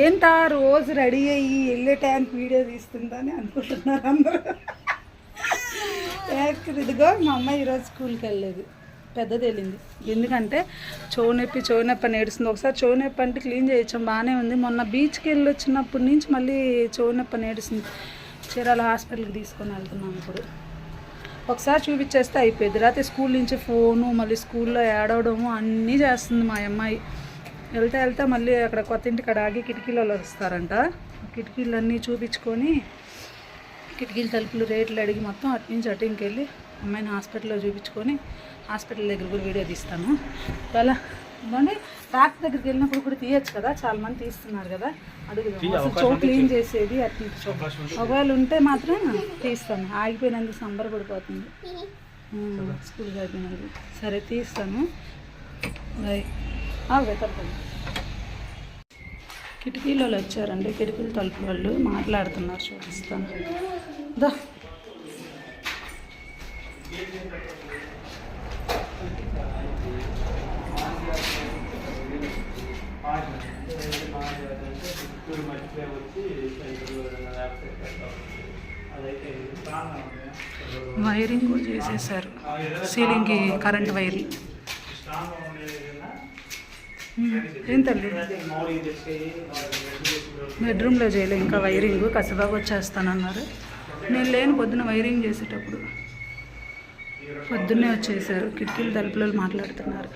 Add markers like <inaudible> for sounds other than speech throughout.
ఏంటా రోజు రెడీ అయ్యి వెళ్ళే టైంకి వీడియో తీస్తుందని అనుకుంటున్నారు అందరూ? ఇదిగో మా అమ్మాయి ఈరోజు స్కూల్కి వెళ్ళలేదు పెద్ద తేలింది ఎందుకంటే చోనొప్పి చోనొప్పి నేడుస్తుంది అని ఏడుస్తుంది. ఒకసారి చెవు అంటే క్లీన్ చేయొచ్చాం బాగానే ఉంది. మొన్న బీచ్కి వెళ్ళి వచ్చినప్పటి నుంచి మళ్ళీ చోనొప్ప నొప్పి అని ఏడుస్తుంది. చీరాల హాస్పిటల్కి తీసుకొని వెళ్తున్నాం ఇప్పుడు. ఒకసారి చూపించేస్తే అయిపోయింది. రాత్రి స్కూల్ నుంచి ఫోను మళ్ళీ స్కూల్లో ఏడవడము అన్నీ చేస్తుంది మా అమ్మాయి. వెళ్తే వెళ్తే మళ్ళీ అక్కడ కొత్త ఇంటికి ఆగి కిటికీలలో వస్తారంట కిటికీలన్నీ చూపించుకొని కిటికీలు తలుపులు రేట్లు అడిగి మొత్తం అటు నుంచి అటు ఇంకెళ్ళి అమ్మాయిని హాస్పిటల్లో చూపించుకొని హాస్పిటల్ దగ్గర కూడా వీడియో తీస్తాను. అలా ఇవ్వండి డాక్టర్ దగ్గరికి వెళ్ళినప్పుడు కూడా తీయచ్చు కదా చాలా మంది తీస్తున్నారు కదా. అడుగుదాం అసలు చో క్లీన్ చేసేది అటు చో ఒకవేళ ఉంటే మాత్రం తీస్తాను. ఆగిపోయినందుకు సంబరపడిపోతుంది. ఉమ్, స్కూల్కి అయిపోయినందుకు సరే తీస్తాను. బాయ్. వెతకండి కిటికీలో వచ్చారండి. కిటికీల తలుపు వాళ్ళు మాట్లాడుతున్నారు. చూపిస్తాను. దా. వైరింగ్ కూడా చేసేసారు. సీలింగ్కి కరెంట్ వైరింగ్ ఏం తల్లి? బెడ్రూమ్లో చేయలే ఇంకా వైరింగ్. కసబాగా వచ్చేస్తానన్నారు. నేను లేని పొద్దున వైరింగ్ చేసేటప్పుడు. పొద్దున్నే వచ్చేసారు. కిటికీలు తలుపులలో మాట్లాడుతున్నారు.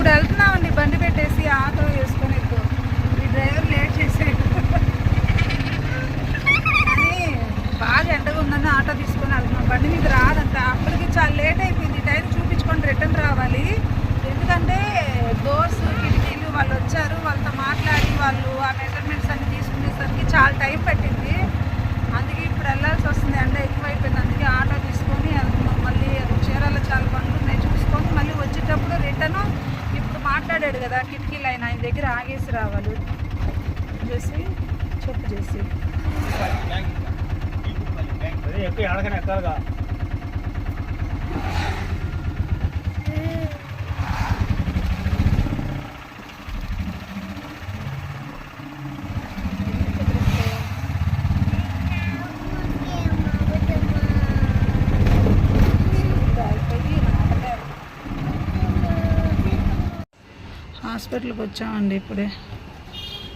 ఇప్పుడు వెళ్తున్నామండి బండి పెట్టేసి ఆటో వేసుకొని ఈ డ్రైవర్ లేట్ చేసాడు కానీ బాగా ఎండగా ఉందని ఆటో తీసుకొని వెళ్తున్నాం. బండి మీద రాదంట. అప్పటికి చాలా లేట్ అయిపోయింది. టైం చూపించుకొని రిటర్న్ రావాలి. ఎందుకంటే డోర్స్ కిటికీలు వాళ్ళు వచ్చారు. వాళ్ళతో మాట్లాడి వాళ్ళు ఆ అన్ని తీసుకునేసరికి చాలా టైం పట్టింది అందుకే ఇప్పుడు వెళ్ళాల్సి వస్తుంది ఎండ ఎక్కువైపోయింది అందుకే ఆటో తీసుకొని వెళ్తున్నాం మళ్ళీ చీరాల చాలా పనులు ఉన్నాయి చూసుకొని మళ్ళీ వచ్చేటప్పుడు రిటర్న్ ఇప్పుడు మాట్లాడాడు కదా కిటికీలు ఆయన ఆయన దగ్గర ఆగేసి రావాలి చేసి చెప్పు చేసి అదే ఎక్కువ హాస్పిటల్కి వచ్చామండి ఇప్పుడే.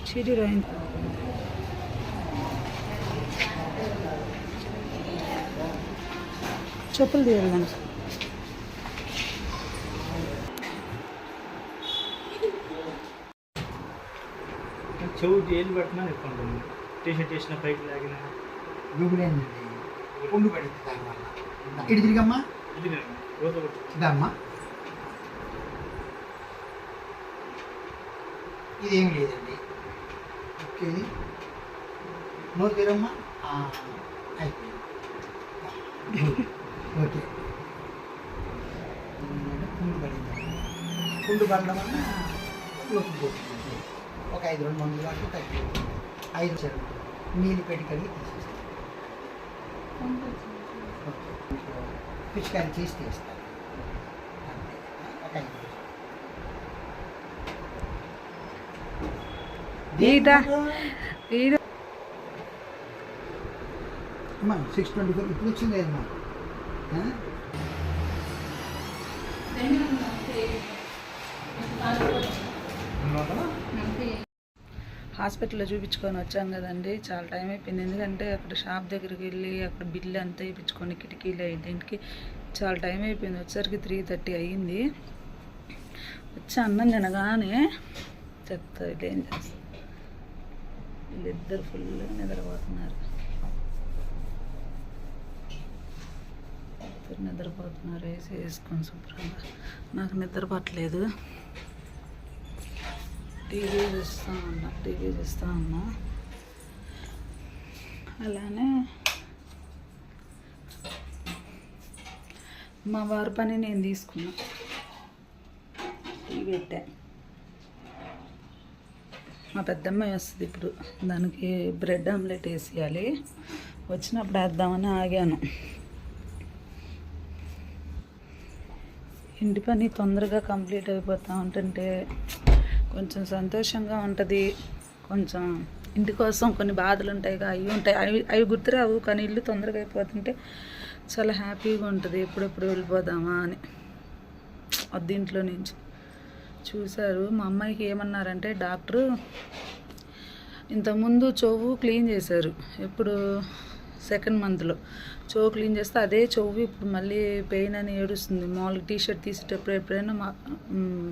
చీటీ రాయింది. చెప్పులు తీయాలి చెవు ఏది పట్టినా ఎక్కువ టీషర్ట్ వేసిన పైకి లాగిన. గుబులేండి పడింది దానివల్ల ఇటు తిరిగమ్మా. ఇదమ్మా. ఇదేం లేదండి. ఓకే. నోరు తెరమ్మా. ఆ, అయిపోయింది. ఓకే. పుండు పడింది పుండు పడడం వల్ల పోతుంది. ఒక ఐదు రెండు మందులు వాటి తగ్గిపోతుంది. ఐదు చెడు నీళ్ళు పెట్టి కడిగి తీసేస్తాం. పిచికారి చేసి తీస్తాను ఒక ఐదు సిక్స్ ట్వంటీ ఫోర్ ఇప్పుడు వచ్చింది అమ్మా. వందలా? హాస్పిటల్లో చూపించుకొని వచ్చాం కదండి. చాలా టైం అయిపోయింది. ఎందుకంటే అక్కడ షాప్ దగ్గరికి వెళ్ళి అక్కడ బిల్లు అంతా ఇప్పించుకొని కిటికీలు దీనికి చాలా టైం అయిపోయింది. వచ్చేసరికి త్రీ థర్టీ అయ్యింది. వచ్చి అన్నం తినగానే చెప్తా ఇదేం చేస్తా? వీళ్ళిద్దరు ఫుల్గా నిద్రపోతున్నారు. అందరు నిద్రపోతున్నారు. వేసి వేసుకొని శుభ్రంగా. నాకు నిద్ర పట్టలేదు టీవీ చూస్తూ ఉన్నా టీవీ చూస్తూ ఉన్నా. అలానే మా వారి పని నేను తీసుకున్నా. టీవీ పెట్టా. మా పెద్దమ్మాయి వస్తుంది ఇప్పుడు. దానికి బ్రెడ్ ఆమ్లెట్ వేసేయాలి. వచ్చినప్పుడు వేద్దామని ఆగాను. ఇంటి పని తొందరగా కంప్లీట్ అయిపోతూ ఉంటుంటే కొంచెం సంతోషంగా ఉంటుంది. కొంచెం ఇంటి కోసం కొన్ని బాధలు ఉంటాయిగా అవి ఉంటాయి. అవి అవి గుర్తురావు కానీ ఇల్లు తొందరగా అయిపోతుంటే చాలా హ్యాపీగా ఉంటుంది. ఎప్పుడెప్పుడు వెళ్ళిపోదామా అని. వద్దింట్లో నుంచి. చూశారు. మా అమ్మాయికి ఏమన్నారంటే డాక్టరు ఇంతకుముందు చెవు క్లీన్ చేశారు. ఎప్పుడు సెకండ్ మంత్లో. చెవు క్లీన్ చేస్తే అదే చెవు ఇప్పుడు మళ్ళీ పెయిన్ అని ఏడుస్తుంది. మామూలుగా టీ షర్ట్ తీసేటప్పుడు ఎప్పుడైనా మా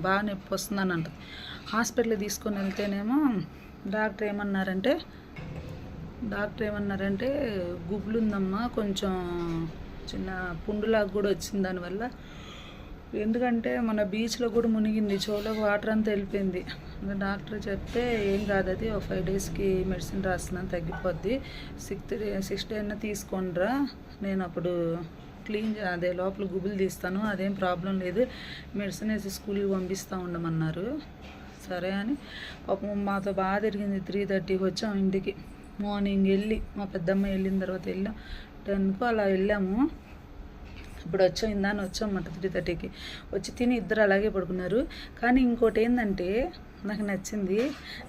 బాగా నొప్పి వస్తుందని అంట హాస్పిటల్ తీసుకొని వెళ్తేనేమో డాక్టర్ ఏమన్నారంటే డాక్టర్ ఏమన్నారంటే గుబులు ఉందమ్మా కొంచెం చిన్న పుండులాగా కూడా వచ్చింది దానివల్ల. ఎందుకంటే మన బీచ్లో కూడా మునిగింది చెవులోకి వాటర్ అంతా వెళ్ళిపోయింది. డాక్టర్ చెప్తే ఏం కాదు అది ఒక ఫైవ్ డేస్కి మెడిసిన్ రాస్తున్నాను తగ్గిపోద్ది. సిక్స్త్ డే సిక్స్ డే అయినా తీసుకోండిరా. నేను అప్పుడు క్లీన్ అదే లోపల గుబులు తీస్తాను అదేం ప్రాబ్లం లేదు. మెడిసిన్ వేసి స్కూల్కి పంపిస్తూ ఉండమన్నారు. సరే అని పాపం మాతో బాగా తిరిగింది త్రీ థర్టీకి వచ్చాం ఇంటికి. మార్నింగ్ వెళ్ళి మా పెద్దమ్మ వెళ్ళిన తర్వాత వెళ్ళాం. టెన్కు అలా వెళ్ళాము. ఇప్పుడు వచ్చాం ఇందాని వచ్చాం మాట త్రీ థర్టీకి వచ్చి తిని ఇద్దరు అలాగే పడుకున్నారు. కానీ ఇంకోటి ఏంటంటే నాకు నచ్చింది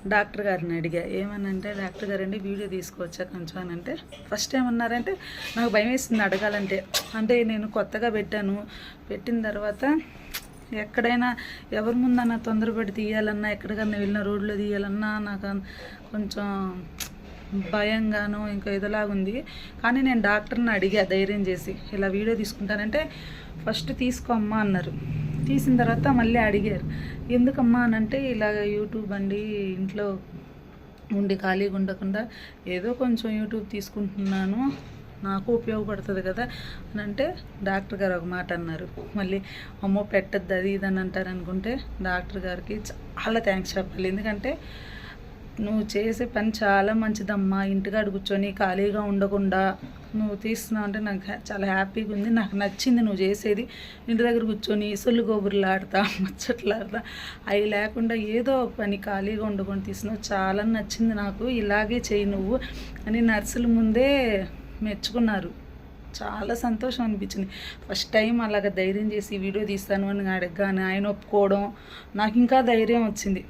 డాక్టర్ గారిని అడిగా. ఏమనంటే డాక్టర్ గారండి వీడియో తీసుకోవచ్చా కొంచెం అని అంటే ఫస్ట్ ఏమన్నారంటే నాకు భయం వేసింది అడగాలంటే. అంటే నేను కొత్తగా పెట్టాను. పెట్టిన తర్వాత ఎక్కడైనా ఎవరి ముందన్నా తొందరపడి తీయాలన్నా ఎక్కడికన్నా వెళ్ళిన రోడ్లో తీయాలన్నా నాకు కొంచెం భయంగాను ఇంకా ఏదోలాగుంది. కానీ నేను డాక్టర్ని అడిగా ధైర్యం చేసి ఇలా వీడియో తీసుకుంటానంటే ఫస్ట్ తీసుకోమ్మా అన్నారు. తీసిన తర్వాత మళ్ళీ అడిగారు. ఎందుకమ్మా అని అంటే ఇలాగ యూట్యూబ్ అండి ఇంట్లో ఉండి ఖాళీగా ఉండకుండా ఏదో కొంచెం యూట్యూబ్ తీసుకుంటున్నాను నాకు ఉపయోగపడుతుంది కదా అని అంటే డాక్టర్ గారు ఒక మాట అన్నారు. మళ్ళీ అమ్మో పెట్టద్దు అది ఇది అని అంటారు అనుకుంటే డాక్టర్ గారికి చాలా థ్యాంక్స్ చెప్పాలి. ఎందుకంటే నువ్వు చేసే పని చాలా మంచిదమ్మా. ఇంటికాడ కూర్చొని ఖాళీగా ఉండకుండా నువ్వు తీస్తున్నావు అంటే నాకు హ్యా- చాలా హ్యాపీగా ఉంది. నాకు నచ్చింది నువ్వు చేసేది. ఇంటి దగ్గర కూర్చొని సొల్లు గోబుర్లు ఆడతా <laughs> ముచ్చట్లాడతా అవి లేకుండా ఏదో ఒక పని ఖాళీగా ఉండకుండా తీసినావు చాలా నచ్చింది నాకు. ఇలాగే చేయి నువ్వు అని నర్సుల ముందే మెచ్చుకున్నారు. చాలా సంతోషం అనిపించింది. ఫస్ట్ టైం అలాగ ధైర్యం చేసి వీడియో తీస్తాను అని అడగగానే ఆయన ఒప్పుకోవడం నాకు ఇంకా ధైర్యం వచ్చింది.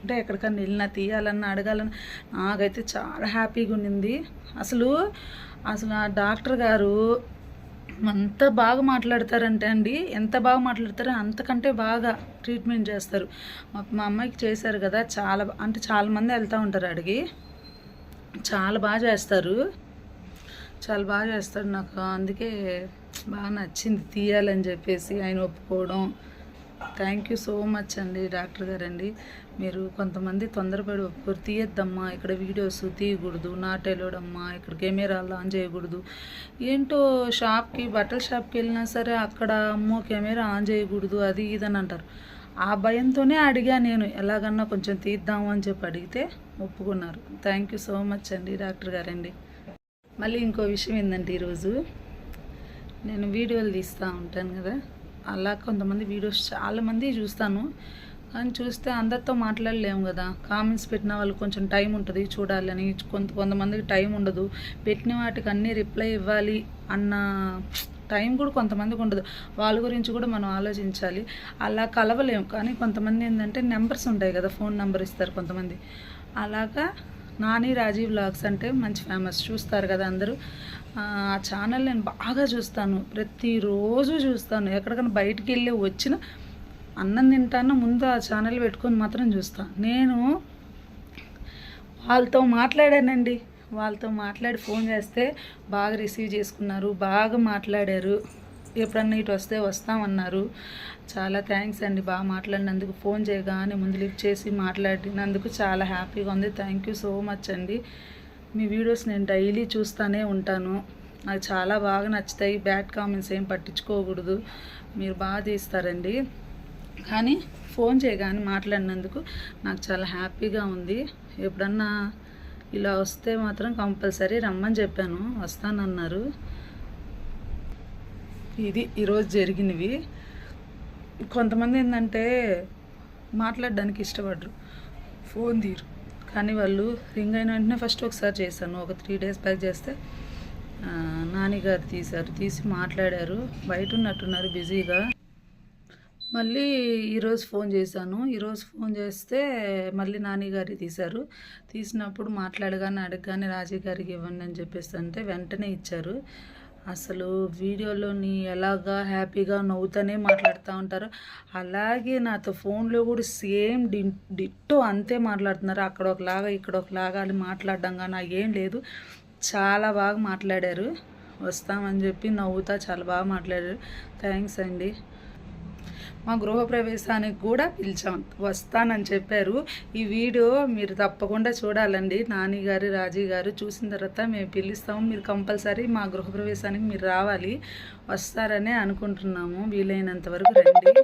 అంటే ఎక్కడికన్నా వెళ్ళినా తీయాలన్నా అడగాలన్నా నాకైతే చాలా హ్యాపీగా ఉండింది. అసలు అసలు ఆ డాక్టర్ గారు అంత బాగా మాట్లాడతారంటే అండి ఎంత బాగా మాట్లాడతారో అంతకంటే బాగా ట్రీట్మెంట్ చేస్తారు. మా అమ్మాయికి చేశారు కదా చాలా అంటే చాలామంది వెళ్తూ ఉంటారు అడిగి. చాలా బాగా చేస్తారు. చాలా బాగా చేస్తాడు నాకు అందుకే బాగా నచ్చింది తీయాలని చెప్పేసి ఆయన ఒప్పుకోవడం. థ్యాంక్ యూ సో మచ్ అండి డాక్టర్ గారండి. మీరు కొంతమంది తొందరపడి ఒప్పుకోరు. తీయద్దమ్మా ఇక్కడ వీడియోస్ తీయకూడదు. నాటెలోడమ్మా ఇక్కడ కెమెరాలు ఆన్ చేయకూడదు. ఏంటో షాప్కి బట్టల షాప్కి వెళ్ళినా సరే అక్కడ అమ్మో కెమెరా ఆన్ చేయకూడదు అది ఇదని అంటారు. ఆ భయంతోనే అడిగా నేను ఎలాగన్నా కొంచెం తీద్దాము అని చెప్పి అడిగితే ఒప్పుకున్నారు. థ్యాంక్ యూ సో మచ్ అండి డాక్టర్ గారండి. మళ్ళీ ఇంకో విషయం ఏంటంటే ఈరోజు నేను వీడియోలు తీస్తూ ఉంటాను కదా. అలా కొంతమంది వీడియోస్ చాలామంది చూస్తాను. కానీ చూస్తే అందరితో మాట్లాడలేము కదా. కామెంట్స్ పెట్టిన వాళ్ళు కొంచెం టైం ఉంటుంది చూడాలని కొంత కొంతమందికి టైం ఉండదు. పెట్టిన వాటికి అన్నీ రిప్లై ఇవ్వాలి అన్న టైం కూడా కొంతమందికి ఉండదు. వాళ్ళ గురించి కూడా మనం ఆలోచించాలి. అలా కలవలేము. కానీ కొంతమంది ఏంటంటే నెంబర్స్ ఉంటాయి కదా. ఫోన్ నెంబర్ ఇస్తారు కొంతమంది. అలాగా నాని రాజీవ్ బ్లాగ్స్ అంటే మంచి ఫేమస్ చూస్తారు కదా అందరూ. ఆ ఛానల్ నేను బాగా చూస్తాను. ప్రతిరోజు చూస్తాను. ఎక్కడికైనా బయటికి వెళ్ళి వచ్చిన అన్నం తింటాను ముందు ఆ ఛానల్ పెట్టుకొని మాత్రం చూస్తాను నేను వాళ్ళతో మాట్లాడానండి. వాళ్ళతో మాట్లాడి ఫోన్ చేస్తే బాగా రిసీవ్ చేసుకున్నారు. బాగా మాట్లాడారు. ఎప్పుడన్నా ఇటు వస్తే వస్తామన్నారు. చాలా థ్యాంక్స్ అండి బాగా మాట్లాడినందుకు. ఫోన్ చేయగానే ముందు లిఫ్ట్ చేసి మాట్లాడినందుకు చాలా హ్యాపీగా ఉంది. థ్యాంక్ యూ సో మచ్ అండి. మీ వీడియోస్ నేను డైలీ చూస్తూనే ఉంటాను. నాకు చాలా బాగా నచ్చుతాయి. బ్యాడ్ కామెంట్స్ ఏం పట్టించుకోకూడదు. మీరు బాగా తీస్తారండి. కానీ ఫోన్ చేయగానే మాట్లాడినందుకు నాకు చాలా హ్యాపీగా ఉంది. ఎప్పుడన్నా ఇలా వస్తే మాత్రం కంపల్సరీ రమ్మని చెప్పాను. వస్తానన్నారు. ఇది ఈరోజు జరిగినవి. కొంతమంది ఏంటంటే మాట్లాడడానికి ఇష్టపడరు. ఫోన్ తీరు. కానీ వాళ్ళు రింగ్ అయిన వెంటనే ఫస్ట్ ఒకసారి చేశాను. ఒక త్రీ డేస్ బ్యాక్ చేస్తే నానిగారు తీశారు. తీసి మాట్లాడారు. బయట ఉన్నట్టున్నారు బిజీగా. మళ్ళీ ఈరోజు ఫోన్ చేశాను. ఈరోజు ఫోన్ చేస్తే మళ్ళీ నానిగారి తీశారు. తీసినప్పుడు మాట్లాడగానే అడగగానే రాజీ గారికి ఇవ్వండి అని చెప్పేసి అంటే వెంటనే ఇచ్చారు. అసలు వీడియోలోని ఎలాగా హ్యాపీగా నవ్వుతూనే మాట్లాడుతూ ఉంటారు. అలాగే నాతో ఫోన్లో కూడా సేమ్ డి డిట్టో అంతే మాట్లాడుతున్నారు. అక్కడ ఒకలాగా ఇక్కడ ఒకలాగా అని మాట్లాడడం కానీ ఏం లేదు. చాలా బాగా మాట్లాడారు. వస్తామని చెప్పి నవ్వుతా చాలా బాగా మాట్లాడారు. థ్యాంక్స్ అండి. మా గృహప్రవేశానికి కూడా పిలిచాం. వస్తానని చెప్పారు. ఈ వీడియో మీరు తప్పకుండా చూడాలండి. నాని గారు రాజీ గారు చూసిన తర్వాత మేము పిలుస్తాము. మీరు కంపల్సరీ మా గృహప్రవేశానికి మీరు రావాలి. వస్తారనే అనుకుంటున్నాము. వీలైనంత వరకు రండి.